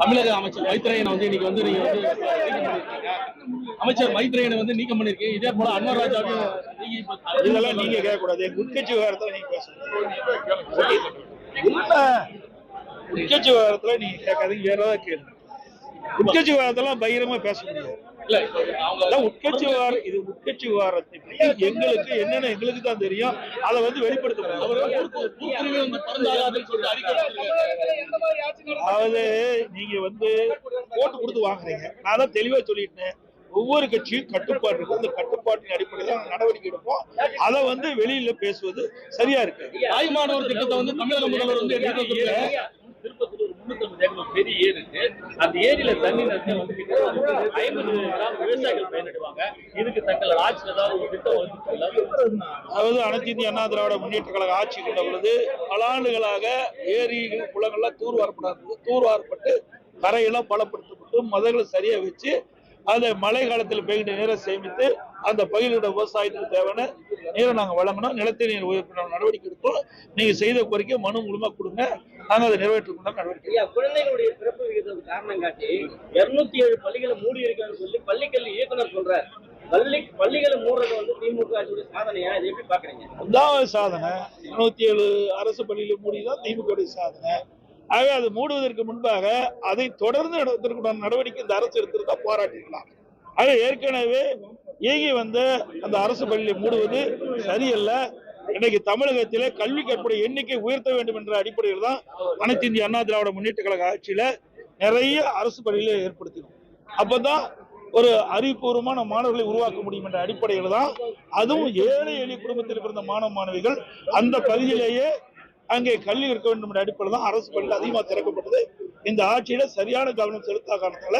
தமிழக அமைச்சர் மைத்ரேயனை வந்து இன்னைக்கு வந்து நீங்க வந்து அமைச்சர் மைத்ரேயனை வந்து நீக்கம் பண்ணிருக்கீங்க. இதே போல அன்வர் ராஜாவையும் இதெல்லாம் நீங்க கேட்க கூடாது உட்கட்சி விவகாரத்துல நீங்க பேசணும் உட்கட்சி விவகாரத்துல நீங்க கேட்காதீங்க. வேற ஏதாவது கேளுங்க. உட்கட்சி விவகாரத்தெல்லாம் பகிரமா பேச முடியாது. உட்கட்சி விவகாரம் இது உட்கட்சி விவகாரத்தை எங்களுக்கு என்னன்னு எங்களுக்கு தான் தெரியும் அதை வந்து வெளிப்படுத்த முடியும் அதாவது நீங்க வந்து போட்டு கொடுத்து வாங்குறீங்க. நான் தான் தெளிவா சொல்லிட்டேன். ஒவ்வொரு கட்சியும் கட்டுப்பாடு இருக்கு. அந்த கட்டுப்பாட்டின் அடிப்படையில் நடவடிக்கை எடுப்போம். அதை வந்து வெளியில பேசுவது சரியா இருக்கு. தாய்மானவர் திட்டத்தை வந்து தமிழக முதல்வர் வந்து முன்னூத்தி ஏக்கர் பெரிய ஏரி இருக்கு. அந்த ஏரியில தண்ணி நிறைய வந்து ஐம்பது கிராம் விவசாயிகள் பயனடைவாங்க. இதுக்கு தங்கள் ஆட்சியில் ஏதாவது ஒரு திட்டம் வந்து அதாவது அனைத்து இந்திய அண்ணா திராவிட முன்னேற்ற கழக ஆட்சி கொண்ட பொழுது பல ஆண்டுகளாக ஏரிகள் குளங்கள்லாம் தூர்வாரப்படாது தூர்வாரப்பட்டு கரையெல்லாம் பலப்படுத்தப்பட்டு மதங்களை சரியா வச்சு அதை மழை காலத்தில் பெய்கின்ற நீரை சேமித்து அந்த பயிரிட விவசாயத்துக்கு தேவையான நீரை நாங்கள் வழங்கணும். நிலத்தடி நீர் உயர்த்த நடவடிக்கை எடுத்தோம். நீங்கள் செய்த கோரிக்கை மனு மூலமாக கொடுங்க. நாங்கள் அதை நிறைவேற்றுக்கொண்ட நடவடிக்கை ஐயா குழந்தைகளுடைய பிறப்பு விகிதம் காரணம் காட்டி இருநூத்தி ஏழு பள்ளிகளை மூடி இருக்கான்னு சொல்லி பள்ளிக்கல்வி இயக்குனர் சொல்றாரு. பள்ளி பள்ளிகளை மூடுறது வந்து திமுக சாதனையா இதை எப்படி பாக்குறீங்க அதான் சாதனை. இருநூத்தி ஏழு அரசு பள்ளியில மூடிதான் திமுக சாதனை. ஆகவே அது மூடுவதற்கு முன்பாக அதை தொடர்ந்து நடத்துவதற்கான நடவடிக்கை இந்த அரசு எடுத்திருந்தா பாராட்டிக்கலாம் ஆக ஏற்கனவே இயங்கி வந்த அந்த அரசு பள்ளியை மூடுவது சரியல்ல. இன்னைக்கு தமிழகத்தில கல்வி கற்புடைய எண்ணிக்கை உயர்த்த வேண்டும் என்ற அடிப்படையில் தான் அனைத்து இந்திய அண்ணா திராவிட முன்னேற்ற கழக ஆட்சியில நிறைய அரசு பள்ளிகளை ஏற்படுத்தினோம். அப்பதான் ஒரு அறிவுபூர்வமான மாணவர்களை உருவாக்க முடியும் என்ற அடிப்படையில் தான் அதுவும் ஏழை எளிய குடும்பத்தில் பிறந்த மாணவ மாணவிகள் அந்த பகுதியிலேயே அங்கே கல்வி இருக்க வேண்டும் என்ற அடிப்படையில் தான் அரசு பள்ளியில் அதிகமாக திறக்கப்பட்டது. இந்த ஆட்சியில சரியான கவனம் செலுத்தா காரணத்தால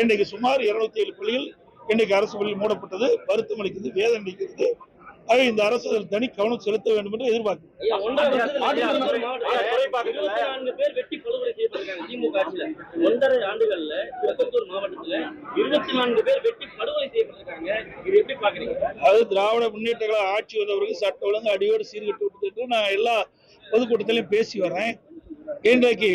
இன்றைக்கு சுமார் இருநூத்தி ஏழு பள்ளிகள் இன்றைக்கு அரசு பள்ளி மூடப்பட்டது. வருத்தம் அளிக்கிறது வேதனை அளிக்கிறது ஆக இந்த அரசு தனி கவனம் செலுத்த வேண்டும் என்று வெட்டி வெட்டி பாக்குறீங்க அது திராவிட முன்னேற்ற கழக ஆட்சி வந்தவருக்கு சட்ட ஒழுங்கு அடியோடு சீர்கட்டு விட்டுட்டு நான் எல்லா பொதுக்கூட்டத்திலையும் பேசி வரேன் இன்றைக்கு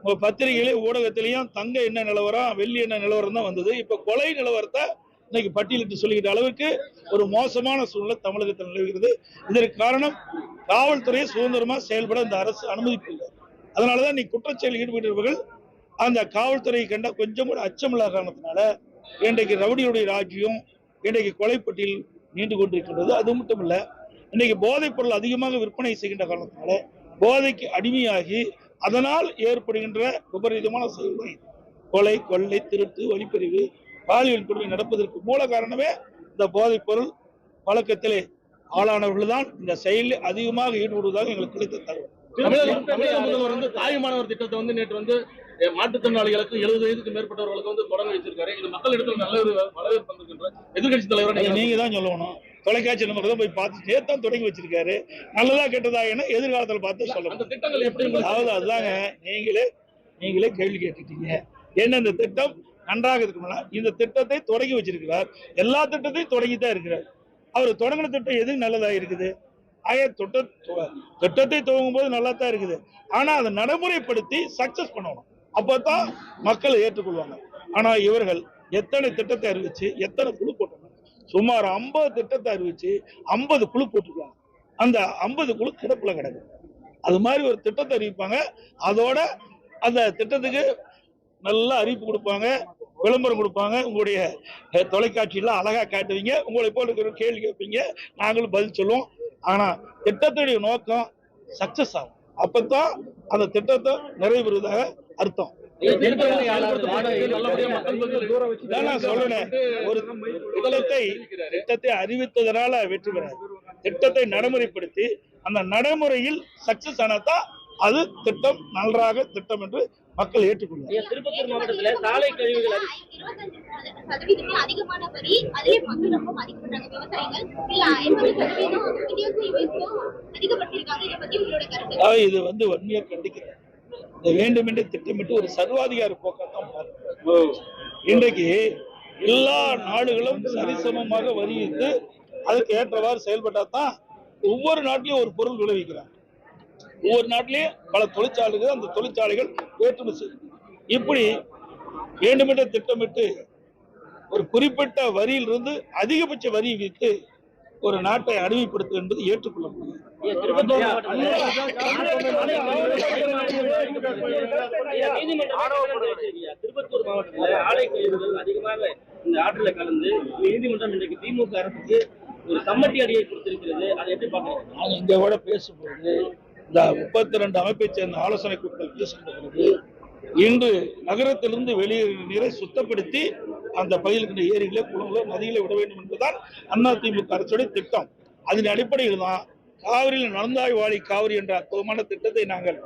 உங்க பத்திரிகையிலே ஊடகத்திலையும் தங்க என்ன நிலவரம் வெள்ளி என்ன நிலவரம் தான் வந்தது. இப்ப கொலை நிலவரத்தை இன்னைக்கு பட்டியலிட்டு சொல்லுகிற அளவுக்கு ஒரு மோசமான சூழ்நிலை தமிழகத்தில் நிலவுகிறது. இதற்கு காரணம் காவல்துறையை சுதந்திரமா செயல்பட இந்த அரசு அனுமதிப்பில்லை அதனாலதான் நீ குற்றச்செயலில் ஈடுபட்டவர்கள் அந்த காவல்துறையை கண்ட கொஞ்சம் கூட அச்சமில்லாத காரணத்தினால இன்றைக்கு ரவுடியுடைய ராஜ்யம் இன்றைக்கு கொலைப்பட்டியல் நீண்டு கொண்டிருக்கின்றது. அது மட்டும் இல்ல இன்னைக்கு போதைப் பொருள் அதிகமாக விற்பனை செய்கின்ற காரணத்தினால போதைக்கு அடிமையாகி அதனால் ஏற்படுகின்ற விபரீதமான செயல்கள் கொலை கொள்ளை திருட்டு வழிப்பறிவு பாலியல் கொடுமை நடப்பதற்கு மூல காரணமே இந்த போதைப் பொருள். பழக்கத்திலே ஆளானவர்கள் தான் இந்த செயலில் அதிகமாக ஈடுபடுவதாக எங்களுக்கு கிடைத்த தகவல். தமிழக முதல்வர் வந்து தாய்மானவர் திட்டத்தை வந்து நேற்று வந்து மாற்றுத்திறனாளிகளுக்கு எழுபது வயதுக்கு மேற்பட்டவர்களுக்கு வந்து தொடங்க வச்சிருக்காரு. இது மக்களிடத்தில் நல்ல ஒரு வரவேற்பு வந்திருக்கின்ற எதிர்கட்சி தலைவர் நீங்க தான் சொல்லணும். தொலைக்காட்சி நம்பர் தான் போய் பார்த்து நேத்தான் தொடங்கி வச்சிருக்காரு. நல்லதா கெட்டதா என எதிர்காலத்தில் பார்த்து சொல்லணும் அந்த திட்டங்கள் எப்படி அதாவது அதுதாங்க நீங்களே நீங்களே கேள்வி கேட்டுட்டீங்க. என்ன இந்த திட்டம்? நன்றாக இருக்குங்களா இந்த திட்டத்தை தொடங்கி வச்சிருக்கிறார். எல்லா திட்டத்தையும் தொடங்கி தான் இருக்கிறார். அவர் தொடங்கின திட்டம் எது நல்லதா இருக்குது? ஆக தொட்ட திட்டத்தை துவங்கும் போது நல்லா தான் இருக்குது. ஆனால் அதை நடைமுறைப்படுத்தி சக்சஸ் பண்ணணும். அப்போ தான் மக்கள் ஏற்றுக்கொள்வாங்க. ஆனால் இவர்கள் எத்தனை திட்டத்தை அறிவிச்சு எத்தனை குழு போட்டாங்க சுமார் ஐம்பது திட்டத்தை அறிவிச்சு ஐம்பது குழு போட்டிருக்காங்க. அந்த ஐம்பது குழு கிடப்பில் கிடக்கு. அது மாதிரி ஒரு திட்டத்தை அறிவிப்பாங்க. அதோட அந்த திட்டத்துக்கு நல்ல அறிவிப்பு கொடுப்பாங்க விளம்பரம் கொடுப்பாங்க. உங்களுடைய தொலைக்காட்சியெல்லாம் அழகாக அழகா காட்டுவீங்க. உங்களை போல இருக்கிற கேள்வி கேட்பீங்க. நாங்களும் பதில் சொல்லுவோம். ஆனா திட்டத்துடைய நோக்கம் சக்சஸ் ஆகும். அப்பதான் அந்த திட்டத்தை நிறைவேறுவதாக அர்த்தம். ஒரு திட்டத்தை திட்டத்தை அறிவித்ததனால வெற்றி பெறாது. திட்டத்தை நடைமுறைப்படுத்தி அந்த நடைமுறையில் சக்சஸ் ஆனாதான் அது திட்டம் நன்றாக திட்டம் என்று மக்கள் ஏற்றுக்கொள்ளும் திருப்பத்தூர் மாவட்டத்துல சாலை கழிவுகள் இதை வந்து வன்மையா கண்டிக்கிறேன். இதை வேண்டுமென்றே திட்டமிட்டு ஒரு சர்வாதிகார போக்காத்தான் இன்றைக்கு எல்லா நாடுகளும் சரிசமமாக வரிவித்து அதுக்கு ஏற்றவாறு செயல்பட்டா தான் ஒவ்வொரு நாட்டிலையும் ஒரு பொருள் விளைவிக்கிறாங்க. ஒவ்வொரு நாட்டிலையும் பல தொழிற்சாலைகள் அந்த தொழிற்சாலைகள் ஏற்றுமதி செய்யும் இப்படி வேண்டுமென்ற திட்டமிட்டு ஒரு குறிப்பிட்ட வரியிலிருந்து அதிகபட்ச வரி விதித்து ஒரு நாட்டை அடிமைப்படுத்துவது என்பது ஏற்றுக்கொள்ள முடியாது திருப்பத்தூர் மாவட்டத்தில் ஆலை கழிவுகள் அதிகமாக இந்த ஆற்றில கலந்து நீதிமன்றம் இன்றைக்கு திமுக அரசுக்கு ஒரு சம்மட்டி அடியை கொடுத்திருக்கிறது அதை எப்படி நாங்கள் இங்க கூட பேசும்போது இந்த முப்பத்தி ரெண்டு அமைப்பை சேர்ந்த ஆலோசனை கூட்டத்தில் பேசும்போது இன்று நகரத்திலிருந்து வெளியேறிய நீரை சுத்தப்படுத்தி அந்த பகுதியில் இருக்கின்ற ஏரிகளே குளங்களோ நதிகளை விட வேண்டும் என்பதுதான் அதிமுக அரசுடைய திட்டம். அதன் அடிப்படையில் தான் காவிரியில் நடந்தாய் வாழி காவிரி என்ற அற்புதமான திட்டத்தை நாங்கள்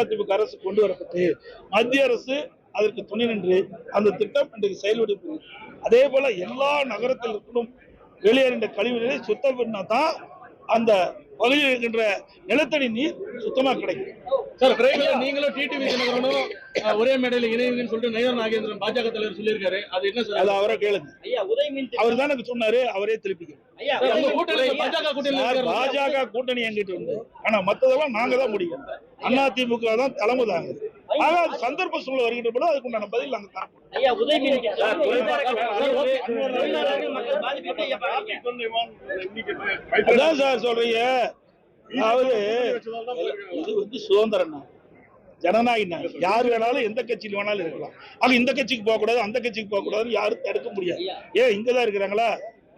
அதிமுக அரசு கொண்டு வரப்பட்டு மத்திய அரசு அதற்கு துணை நின்று அந்த திட்டம் இன்றைக்கு செயல்படுத்தி அதே போல எல்லா நகரத்தில் இருக்கணும் வெளியேறின்ற கழிவு நீரை சுத்தம் பண்ணா தான் அந்த பகுதியில் இருக்கின்ற நிலத்தடி நீர் சுத்தமா கிடைக்கும். சார் விரைவில் நீங்களும் டிடிவி தினகரனும் ஒரே மேடையில் இணைவீங்கன்னு சொல்லிட்டு நயர் நாகேந்திரன் பாஜக தலைவர் சொல்லியிருக்காரு. அது என்ன சார்? அது அவரை கேளுங்க. அவர் தான் எனக்கு சொன்னாரு அவரே திருப்பிக்க ஐயா சார், உதய் உங்க மின் கூட்டணி திட்டம் பாஜக கூட்டணி சார் பாஜக கூட்டணி எங்கிட்ட உண்டு. ஆனா மத்ததெல்லாம் நாங்க தான் முடியும் அதிமுக தான் தலைமை தாங்க ஆனா அது சந்தர்ப்ப சூழ்நிலை வருகின்ற பொழுது அதுக்குண்டான பதில் நாங்க தரப்போம். அதான் சார் சொல்றீங்க. அதாவது இது வந்து சுதந்திரம் நாடு. ஜனநாயக நாடு. யார் வேணாலும் எந்த கட்சியில் வேணாலும் இருக்கலாம். ஆனா இந்த கட்சிக்கு போக கூடாது அந்த கட்சிக்கு போக கூடாதுன்னு யாரும் தடுக்க முடியாது. ஏன் இங்கதான் இருக்கிறாங்களா?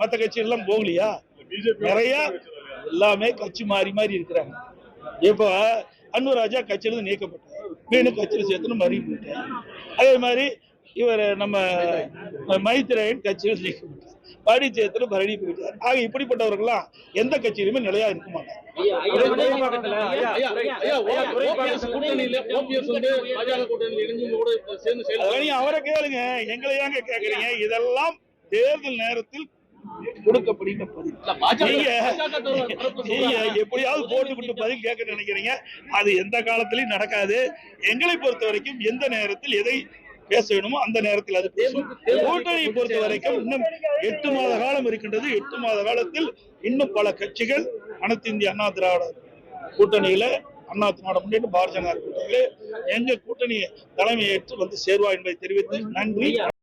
மத்த கட்சி எல்லாம் போகலையா நிறைய எல்லாமே கட்சி மாறி மாறி இருக்கிறாங்க. இப்போ அன்புராஜா கட்சியிலிருந்து நீக்கப்பட்டார். மீண்டும் கட்சியில் சேர்த்துன்னு மறி போயிட்டார். அதே மாதிரி இவர் நம்ம மைத்ரேயன் கட்சியில் நீக்கப்பட்டார் பரிச்சயத்துல பரணி போயிட்டார். ஆக இப்படிப்பட்டவர்கள்லாம் எந்த கட்சியிலுமே நிலையா இருக்க மாட்டாங்க. அவரை கேளுங்க. எங்களை ஏங்க கேக்குறீங்க? இதெல்லாம் தேர்தல் நேரத்தில் பதில். எப்படியாவது போட்டுக்கிட்டு பதில் கேட்க நினைக்கிறீங்க. அது எந்த காலத்திலயும் நடக்காது. எங்களை பொறுத்த வரைக்கும் எந்த நேரத்தில் எதை பேச வேணுமோ அந்த நேரத்தில் அது பேசும். கூட்டணியை பொறுத்த வரைக்கும் இன்னும் எட்டு மாத காலம் இருக்கின்றது. எட்டு மாத காலத்தில் இன்னும் பல கட்சிகள் அனைத்து இந்திய அண்ணா திராவிட கூட்டணியில அண்ணா திராவிட முன்னேற்ற பாரதிய ஜனதா கூட்டணியில எங்க கூட்டணி தலைமையேற்று வந்து சேருவா என்பதை தெரிவித்து நன்றி.